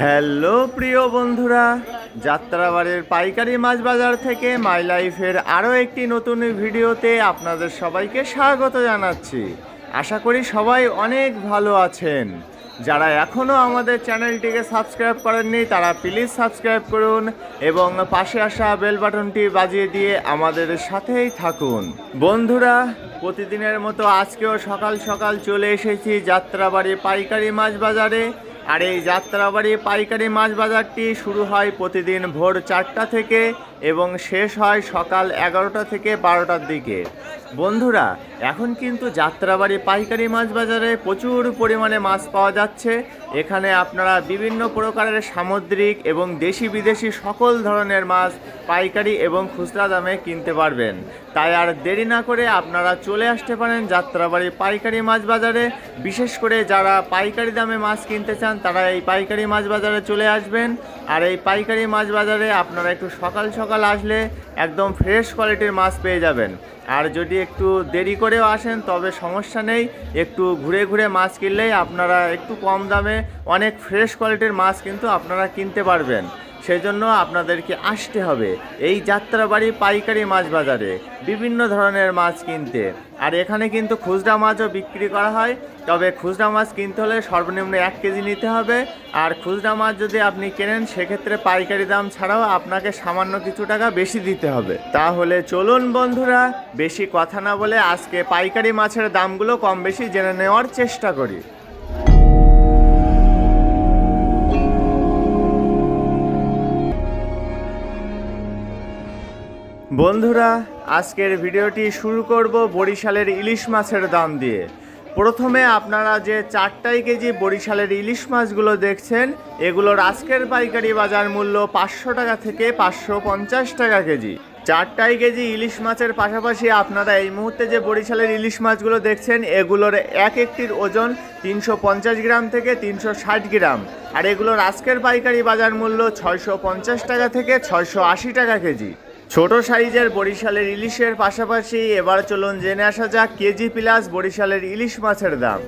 Hello প্রিয় বন্ধুরা, যাত্রাবাড়ির পাইকারি মাছ বাজার থেকে মাই লাইফের আরও একটি নতুন ভিডিওতে আপনাদের সবাইকে স্বাগত জানাচ্ছি। আশা করি সবাই অনেক ভালো আছেন। যারা এখনও আমাদের চ্যানেলটিকে সাবস্ক্রাইব করেননি, তারা প্লিজ সাবস্ক্রাইব করুন এবং পাশে আসা বেল বাটনটি বাজিয়ে দিয়ে আমাদের সাথেই থাকুন। বন্ধুরা, প্রতিদিনের মতো আজকেও সকাল সকাল চলে এসেছি যাত্রাবাড়ি পাইকারি মাছ বাজারে। আর এই যাত্রাবাড়ি পাইকারি মাছ বাজারটি শুরু হয় প্রতিদিন ভোর চারটা থেকে এবং শেষ হয় সকাল এগারোটা থেকে বারোটার দিকে। বন্ধুরা, এখন কিন্তু যাত্রাবাড়ি পাইকারি মাছ বাজারে প্রচুর পরিমাণে মাছ পাওয়া যাচ্ছে। এখানে আপনারা বিভিন্ন প্রকারের সামুদ্রিক এবং দেশি বিদেশি সকল ধরনের মাছ পাইকারি এবং খুচরা দামে কিনতে পারবেন। তাই আর দেরি না করে আপনারা চলে আসতে পারেন যাত্রাবাড়ি পাইকারি মাছ বাজারে। বিশেষ করে যারা পাইকারি দামে মাছ কিনতে চান, তারা এই পাইকারি মাছ বাজারে চলে আসবেন। আর এই পাইকারি মাছ বাজারে আপনারা একটু সকাল সকাল আসলে একদম ফ্রেশ কোয়ালিটির মাছ পেয়ে যাবেন। আর যদি একটু দেরি করেও আসেন, তবে সমস্যা নেই। একটু ঘুরে ঘুরে মাছ কিনলেই আপনারা একটু কম দামে অনেক ফ্রেশ কোয়ালিটির মাছ কিন্তু আপনারা কিনতে পারবেন। সেজন্য আপনাদেরকে আসতে হবে এই যাত্রাবাড়ি পাইকারি মাছ বাজারে। বিভিন্ন ধরনের মাছ কিনতে। আর এখানে কিন্তু খুচরা মাছও বিক্রি করা হয়। তবে খুচরা মাছ কিনতে হলে সর্বনিম্ন এক কেজি নিতে হবে। আর খুচরা মাছ যদি আপনি কেনেন, সেক্ষেত্রে পাইকারি দাম ছাড়াও আপনাকে সামান্য কিছু টাকা বেশি দিতে হবে। তাহলে চলুন বন্ধুরা, বেশি কথা না বলে আজকে পাইকারি মাছের দামগুলো কম বেশি জেনে নেওয়ার চেষ্টা করি। বন্ধুরা, আজকের ভিডিওটি শুরু করব বরিশালের ইলিশ মাছের দাম দিয়ে। প্রথমে আপনারা যে চারটাই কেজি বরিশালের ইলিশ মাছগুলো দেখছেন, এগুলোর আজকের পাইকারি বাজার মূল্য পাঁচশো টাকা থেকে পাঁচশো পঞ্চাশ টাকা কেজি। চারটাই কেজি ইলিশ মাছের পাশাপাশি আপনারা এই মুহূর্তে যে বরিশালের ইলিশ মাছগুলো দেখছেন, এগুলোর এক একটির ওজন তিনশো পঞ্চাশ গ্রাম থেকে তিনশো ষাট গ্রাম। আর এগুলোর আজকের পাইকারি বাজার মূল্য ছয়শো পঞ্চাশ টাকা থেকে ছয়শো আশি টাকা কেজি। ছোট সাইজের বরিশালের ইলিশের পাশাপাশি এবার চলুন জেনে আসা যাক কেজি প্লাস বরিশালের ইলিশ মাছের দাম।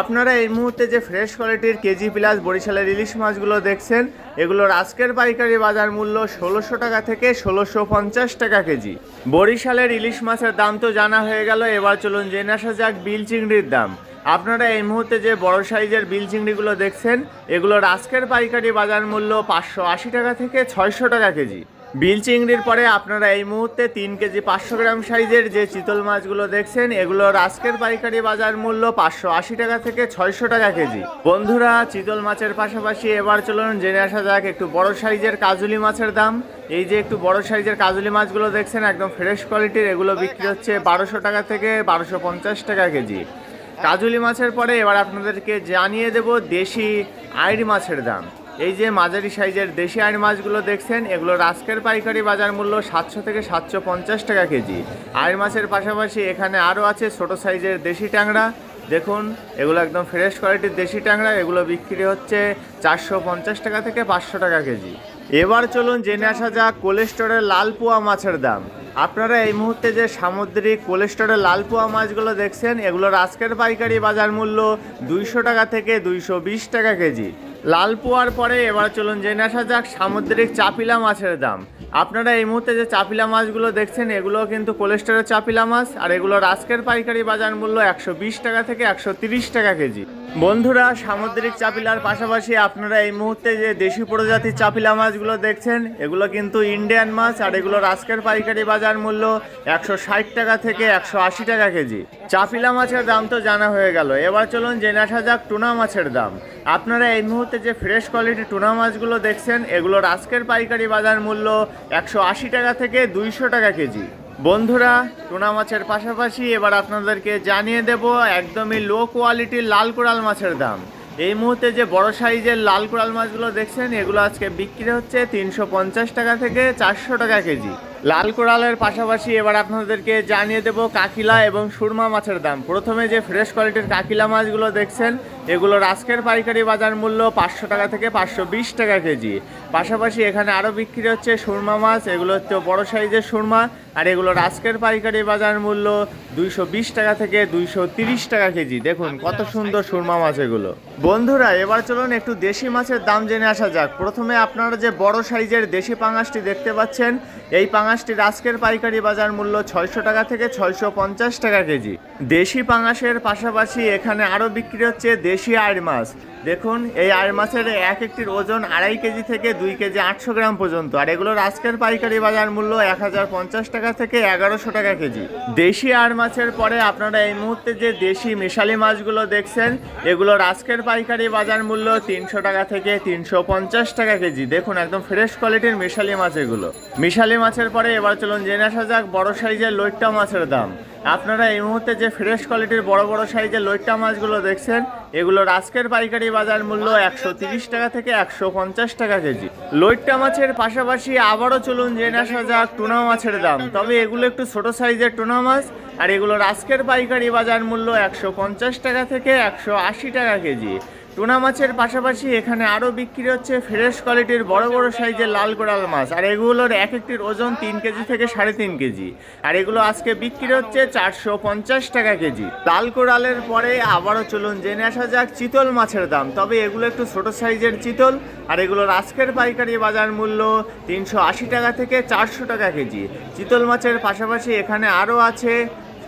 আপনারা এই মুহূর্তে যে ফ্রেশ কোয়ালিটির কেজি প্লাস বরিশালের ইলিশ মাছগুলো দেখছেন, এগুলোর আজকের পাইকারি বাজার মূল্য ষোলোশো টাকা থেকে ষোলোশো পঞ্চাশ টাকা কেজি। বরিশালের ইলিশ মাছের দাম তো জানা হয়ে গেল, এবার চলুন জেনে আসা যাক বিল চিংড়ির দাম। আপনারা এই মুহূর্তে যে বড় সাইজের বিল চিংড়িগুলো দেখছেন, এগুলোর আজকের পাইকারি বাজার মূল্য পাঁচশো আশি টাকা থেকে ছয়শো টাকা কেজি। বিল চিংড়ির পরে আপনারা এই মুহূর্তে তিন কেজি পাঁচশো গ্রাম সাইজের যে চিতল মাছগুলো দেখছেন, এগুলোর আজকের পাইকারি বাজার মূল্য পাঁচশো আশি টাকা থেকে ছয়শো টাকা কেজি। বন্ধুরা, চিতল মাছের পাশাপাশি এবার চলুন জেনে আসা যাক একটু বড় সাইজের কাজুলি মাছের দাম। এই যে একটু বড় সাইজের কাজুলি মাছগুলো দেখছেন, একদম ফ্রেশ কোয়ালিটির এগুলো বিক্রি হচ্ছে বারোশো টাকা থেকে বারোশো পঞ্চাশ টাকা কেজি। কাজুলি মাছের পরে এবার আপনাদেরকে জানিয়ে দেব দেশি আইড় মাছের দাম। এই যে মাঝারি সাইজের দেশি আইন মাছগুলো দেখছেন, এগুলোর আজকের পাইকারি বাজার মূল্য সাতশো থেকে সাতশো পঞ্চাশ টাকা কেজি। আইন মাছের পাশাপাশি এখানে আরও আছে ছোট সাইজের দেশি ট্যাংরা। দেখুন, এগুলো একদম ফ্রেশ কোয়ালিটির দেশি ট্যাংরা, এগুলো বিক্রি হচ্ছে চারশো পঞ্চাশ টাকা থেকে পাঁচশো টাকা কেজি। এবার চলুন জেনে আসা যাক কোলেস্টোরের লাল পোয়া মাছের দাম। আপনারা এই মুহূর্তে যে সামুদ্রিক কোলেস্টোরের লাল পোয়া মাছগুলো দেখছেন, এগুলোর আজকের পাইকারি বাজার মূল্য দুইশো টাকা থেকে দুইশো বিশ টাকা কেজি। লাল পোয়ার পরে এবার চলুন জেনে আসা যাক, সামুদ্রিক চাপিলা মাছের দাম। আপনারা এই মুহূর্তে যে চাপিলা মাছগুলো দেখছেন এগুলো কিন্তু কোলেস্টোরের চাপিলা মাছ, আর এগুলোর আজকের পাইকারি বাজার মূল্য একশো বিশ টাকা থেকে একশো টাকা কেজি। বন্ধুরা, সামুদ্রিক চাপিলার পাশাপাশি আপনারা এই মুহূর্তে যে দেশি প্রজাতির চাপিলা মাছগুলো দেখছেন, এগুলো কিন্তু ইন্ডিয়ান মাছ, আর এগুলোর আজকের পাইকারি বাজার মূল্য একশো ষাট টাকা থেকে একশো আশি টাকা কেজি। চাপিলা মাছের দাম তো জানা হয়ে গেল। এবার চলুন জেনে আসা যাক টুনা মাছের দাম। আপনারা এই মুহূর্তে যে ফ্রেশ কোয়ালিটি টুনা মাছগুলো দেখছেন, এগুলোর আজকের পাইকারি বাজার মূল্য একশো আশি টাকা থেকে দুইশো টাকা কেজি। বন্ধুরা টুনা মাছের পাশাপাশি এবার আপনাদেরকে জানিয়ে দেব একদমই লো কোয়ালিটির লাল কোরাল মাছের দাম। এই মুহূর্তে যে বড় সাইজের লাল কোরাল মাছগুলো দেখছেন, এগুলো আজকে বিক্রি হচ্ছে তিনশো পঞ্চাশ টাকা থেকে চারশো টাকা কেজি। লাল কোরালের পাশাপাশি এবার আপনাদেরকে জানিয়ে দেব কাকিলা এবং সুরমা মাছের দাম। প্রথমে যে ফ্রেশ কোয়ালিটির কাকিলা মাছগুলো দেখছেন, এগুলোর আজকের পাইকারি বাজার মূল্য পাঁচশো টাকা থেকে পাঁচশো বিশ টাকা কেজি। পাশাপাশি এখানে আরও বিক্রি হচ্ছে সুরমা মাছ, এগুলো হচ্ছে বড় সাইজের সুরমা, আর এগুলোর আজকের পাইকারি বাজার মূল্য দুইশো বিশ টাকা থেকে দুইশো তিরিশ টাকা কেজি। দেখুন কত সুন্দর সুরমা মাছ এগুলো। বন্ধুরা, এবার চলুন একটু দেশি মাছের দাম জেনে আসা যাক। প্রথমে আপনারা যে বড় সাইজের দেশি পাঙাশটি দেখতে পাচ্ছেন এই পাঙাশটির আজকের পাইকারি বাজার মূল্য ছয়শো টাকা থেকে ছয়শো পঞ্চাশ টাকা কেজি। দেশি পাঙাশের পাশাপাশি এখানে আরও বিক্রি হচ্ছে দেশি আড় মাছ দেখুন, এই আড় মাছের এক একটির ওজন আড়াই কেজি থেকে দুই কেজি আটশো গ্রাম পর্যন্ত। আর এগুলোর আজকের পাইকারি বাজার মূল্য এক হাজার পঞ্চাশ টাকা থেকে এগারোশো টাকা কেজি। দেশি আড় মাছের পরে আপনারা এই মুহূর্তে যে দেশি মিশালি মাছগুলো দেখছেন, এগুলোর আজকের পাইকারি বাজার মূল্য তিনশো টাকা থেকে তিনশো পঞ্চাশ টাকা কেজি। দেখুন, একদম ফ্রেশ কোয়ালিটির মিশালি মাছ এগুলো। মিশালি মাছের পরে এবার চলুন জেনে আসা যাক বড় সাইজের লইট্টা মাছের দাম। আপনারা এই মুহূর্তে যে ফ্রেশ কোয়ালিটির বড় বড় সাইজের লইট্টা মাছগুলো দেখছেন, এগুলোর আজকের পাইকারি বাজার মূল্য একশো টাকা থেকে একশো পঞ্চাশ টাকা কেজি। লইট্টা মাছের পাশাপাশি আবারও চলুন জেনে আসা যাক টুনা মাছের দাম। তবে এগুলো একটু ছোট সাইজের টুনা মাছ, আর এগুলোর আজকের পাইকারি বাজার মূল্য একশো পঞ্চাশ টাকা থেকে একশো আশি টাকা কেজি। টুনা মাছের পাশাপাশি এখানে আরও বিক্রি হচ্ছে ফ্রেশ কোয়ালিটির বড় বড় সাইজের লাল কোরাল মাছ। আর এগুলোর এক একটির ওজন তিন কেজি থেকে সাড়ে তিন কেজি। আর এগুলো আজকে বিক্রি হচ্ছে চারশো পঞ্চাশ টাকা কেজি। লাল কোরালের পরে আবারও চলুন জেনে আসা যাক চিতল মাছের দাম। তবে এগুলো একটু ছোট সাইজের চিতল, আর এগুলোর আজকের পাইকারি বাজার মূল্য তিনশো আশি টাকা থেকে চারশো টাকা কেজি। চিতল মাছের পাশাপাশি এখানে আরও আছে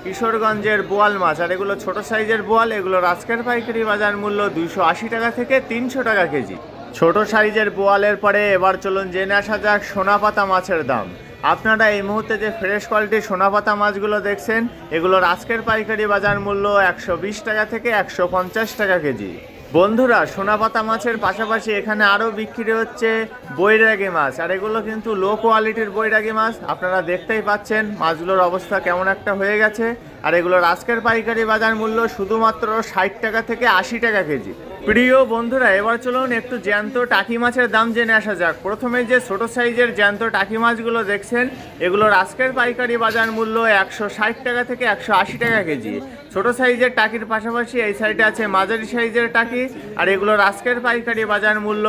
কিশোরগঞ্জের বোয়াল মাছ, আর এগুলো ছোট সাইজের বোয়াল, এগুলোর আজকের পাইকারি বাজার মূল্য দুইশো আশি টাকা থেকে তিনশো টাকা কেজি। ছোট সাইজের বোয়ালের পরে এবার চলুন জেনে আসা যাক সোনাপাতা মাছের দাম। আপনারা এই মুহূর্তে যে ফ্রেশ কোয়ালিটির সোনাপাতা মাছগুলো দেখছেন, এগুলোর আজকের পাইকারি বাজার মূল্য একশো বিশ টাকা থেকে একশো পঞ্চাশ টাকা কেজি। বন্ধুরা, সোনাপাতা মাছের পাশাপাশি এখানে আরও বিক্রি হচ্ছে বৈরাগী মাছ। আর এগুলো কিন্তু লো কোয়ালিটির বৈরাগী মাছ। আপনারা দেখতেই পাচ্ছেন মাছগুলোর অবস্থা কেমন একটা হয়ে গেছে। আর এগুলোর আজকের পাইকারি বাজার মূল্য শুধুমাত্র ষাট টাকা থেকে আশি টাকা কেজি। প্রিয় বন্ধুরা, এবার চলুন একটু জ্যান্ত টাকি মাছের দাম জেনে আসা যাক। প্রথমে যে ছোট সাইজের জ্যান্ত টাকি মাছগুলো দেখছেন, এগুলোর আজকের পাইকারি বাজার মূল্য একশো ষাট টাকা থেকে একশো আশি টাকা কেজি। ছোট সাইজের টাকির পাশাপাশি এই সাইডে আছে মাঝারি সাইজের টাকি, আর এগুলোর আজকের পাইকারি বাজার মূল্য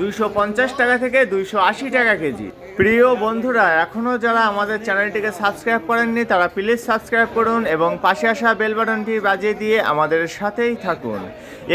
দুইশো পঞ্চাশ টাকা থেকে দুইশো আশি টাকা কেজি। প্রিয় বন্ধুরা এখনও যারা আমাদের চ্যানেলটিকে সাবস্ক্রাইব করেননি, তারা প্লিজ সাবস্ক্রাইব করুন এবং পাশে আসা বেল বাটনটি বাজিয়ে দিয়ে আমাদের সাথেই থাকুন।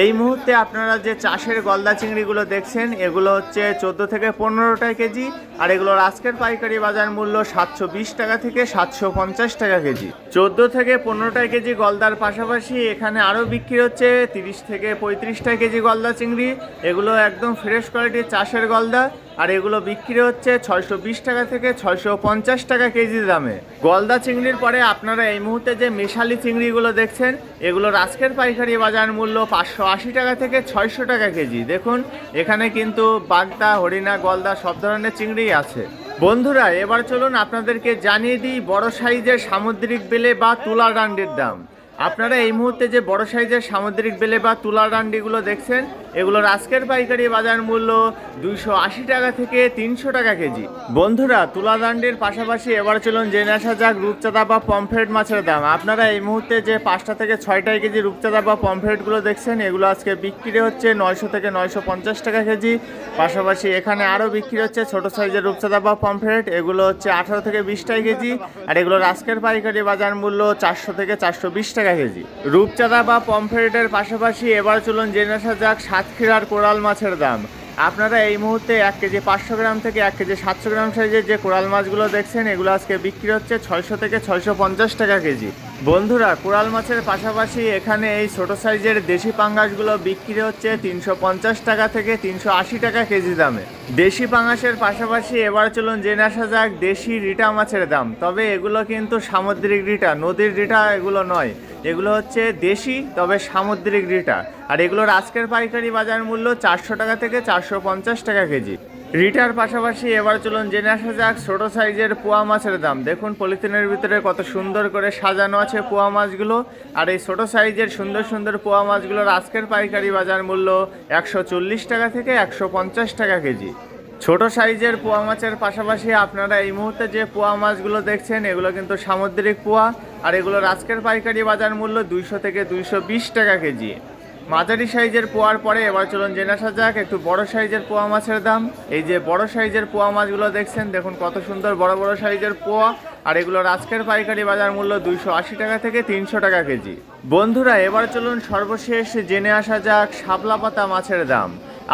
এই মুহূর্তে আপনারা যে চাষের গলদা চিংড়িগুলো দেখছেন, এগুলো হচ্ছে চোদ্দ থেকে পনেরো টাকা কেজি আর এগুলোর আজকের পাইকারি বাজার মূল্য সাতশো বিশ টাকা থেকে সাতশো পঞ্চাশ টাকা কেজি। চোদ্দ থেকে পনেরো টাকা কেজি গলদার পাশাপাশি এখানে আরও বিক্রি হচ্ছে তিরিশ থেকে পঁয়ত্রিশ টাকা কেজি গলদা চিংড়ি। এগুলো একদম ফ্রেশ কোয়ালিটির চাষের গলদা। আর এগুলো বিক্রি হচ্ছে ছয়শো বিশ টাকা থেকে ছয়শো পঞ্চাশ টাকা কেজি দামে। গলদা চিংড়ির পরে আপনারা এই মুহূর্তে যে মিশালি চিংড়িগুলো দেখছেন, এগুলোর আজকের পাইকারি বাজার মূল্য পাঁচশো আশি টাকা থেকে ছয়শো টাকা কেজি। দেখুন, এখানে কিন্তু বাগদা, হরিণা, গলদা সব ধরনের চিংড়ি আছে। বন্ধুরা, এবার চলুন আপনাদেরকে জানিয়ে দিই বড় সাইজের সামুদ্রিক বেলে বা তুলা ডান্ডির দাম। আপনারা এই মুহূর্তে যে বড় সাইজের সামুদ্রিক বেলে বা তুলা ডান্ডিগুলো দেখছেন এগুলোর আজকের পাইকারি বাজার মূল্য দুইশো আশি টাকা থেকে তিনশো টাকা কেজি। বন্ধুরা তুলা দান্ডির পাশাপাশি এবার চলুন জেনে আসা যাক রূপচাঁদা বা পমফ্রেট মাছের দাম। আপনারা এই মুহূর্তে যে পাঁচটা থেকে ছয়টায় কেজি রূপচাঁদা বা পমফ্রেটগুলো দেখছেন, এগুলো আজকে বিক্রি হচ্ছে নয়শো থেকে নয়শো পঞ্চাশ টাকা কেজি। পাশাপাশি এখানে আরও বিক্রি হচ্ছে ছোটো সাইজের রূপচাঁদা বা পমফ্রেট, এগুলো হচ্ছে আঠারো থেকে বিশ টাকা কেজি আর এগুলোর আজকের পাইকারি বাজার মূল্য চারশো থেকে চারশো বিশ টাকা কেজি। রূপচাঁদা বা পমফ্রেটের পাশাপাশি এবার চলুন জেনে আসা যাক সাতক্ষীরার কোরাল মাছের দাম। আপনারা এই মুহূর্তে এক কেজি পাঁচশো গ্রাম থেকে এক কেজি সাতশো গ্রাম সাইজের যে কোরাল মাছগুলো দেখছেন, এগুলো আজকে বিক্রি হচ্ছে ছয়শো থেকে ছয়শো পঞ্চাশ টাকা কেজি। বন্ধুরা, কোরাল মাছের পাশাপাশি এখানে এই ছোট সাইজের দেশি পাঙ্গাসগুলো বিক্রি হচ্ছে তিনশো পঞ্চাশ টাকা থেকে তিনশো আশি টাকা কেজি দামে। দেশি পাঙ্গাসের পাশাপাশি এবার চলুন জেনে আসা যাক দেশি রিটা মাছের দাম। তবে এগুলো কিন্তু সামুদ্রিক রিটা, নদীর রিটা এগুলো নয়। এগুলো হচ্ছে দেশি, তবে সামুদ্রিক রিটা। আর এগুলোর আজকের পাইকারি বাজার মূল্য চারশো টাকা থেকে চারশো পঞ্চাশ টাকা কেজি। রিটার পাশাপাশি এবার চলুন জেনে আসা যাক ছোট সাইজের পোয়া মাছের দাম। দেখুন, পলিথিনের ভিতরে কত সুন্দর করে সাজানো আছে পোয়া মাছগুলো। আর এই ছোট সাইজের সুন্দর সুন্দর পোয়া মাছগুলোর আজকের পাইকারি বাজার মূল্য একশো চল্লিশ টাকা থেকে একশো পঞ্চাশ টাকা কেজি। ছোট সাইজের পোয়া মাছের পাশাপাশি আপনারা এই মুহূর্তে যে পোয়া মাছগুলো দেখছেন, এগুলো কিন্তু সামুদ্রিক পোয়া। আর এগুলোর আজকের পাইকারি বাজার মূল্য দুইশো থেকে দুইশো বিশ টাকা কেজি। মাঝারি সাইজের পোয়ার পরে এবার চলুন জেনে আসা যাক, একটু বড় সাইজের পোয়া মাছের দাম। এই যে বড় সাইজের পোয়া মাছগুলো দেখছেন, দেখুন কত সুন্দর বড় বড় সাইজের পোয়া। আর এগুলোর আজকের পাইকারি বাজার মূল্য দুইশো আশি টাকা থেকে তিনশো টাকা কেজি। বন্ধুরা, এবার চলুন সর্বশেষ জেনে আসা যাক শাপলা পাতা মাছের দাম।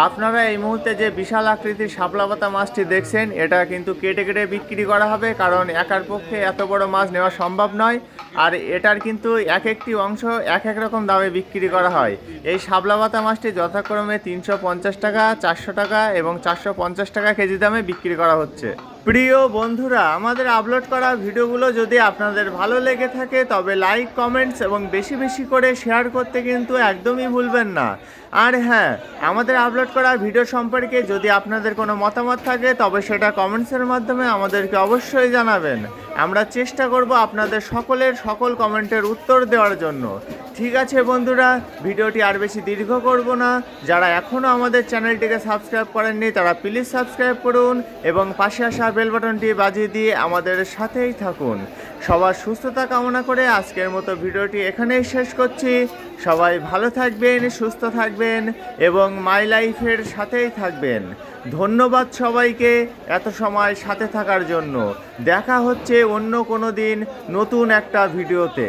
আপনারা এই মুহূর্তে যে বিশাল আকৃতির শাপলা পাতা মাছটি দেখছেন, এটা কিন্তু কেটে কেটে বিক্রি করা হবে, কারণ একার পক্ষে এত বড় মাছ নেওয়া সম্ভব নয়। আর এটার কিন্তু এক একটি অংশ এক এক রকম দামে বিক্রি করা হয়। এই শাপলা পাতা মাছটি যথাক্রমে তিনশো পঞ্চাশ টাকা, চারশো টাকা এবং চারশো পঞ্চাশ টাকা কেজি দামে বিক্রি করা হচ্ছে। প্রিয় বন্ধুরা, আমাদের আপলোড করা ভিডিওগুলো যদি আপনাদের ভালো লেগে থাকে, তবে লাইক কমেন্টস এবং বেশি বেশি করে শেয়ার করতে কিন্তু একদমই ভুলবেন না। আর হ্যাঁ আমাদের আপলোড করা ভিডিও সম্পর্কে যদি আপনাদের কোনো মতামত থাকে, তবে সেটা কমেন্টসের মাধ্যমে আমাদেরকে অবশ্যই জানাবেন। আমরা চেষ্টা করব আপনাদের সকলের সকল কমেন্টের উত্তর দেওয়ার জন্য। ঠিক আছে বন্ধুরা, ভিডিওটি আর বেশি দীর্ঘ করব না। যারা এখনও আমাদের চ্যানেলটিকে সাবস্ক্রাইব করেননি, তারা প্লিজ সাবস্ক্রাইব করুন এবং পাশে আসা বেল বাটনটি বাজিয়ে দিয়ে আমাদের সাথেই থাকুন। সবার সুস্থতা কামনা করে আজকের মতো ভিডিওটি এখানেই শেষ করছি। সবাই ভালো থাকবেন, সুস্থ থাকবেন এবং মাই লাইফের সাথেই থাকবেন। ধন্যবাদ সবাইকে এত সময় সাথে থাকার জন্য। দেখা হচ্ছে অন্য কোনো দিন নতুন একটা ভিডিওতে।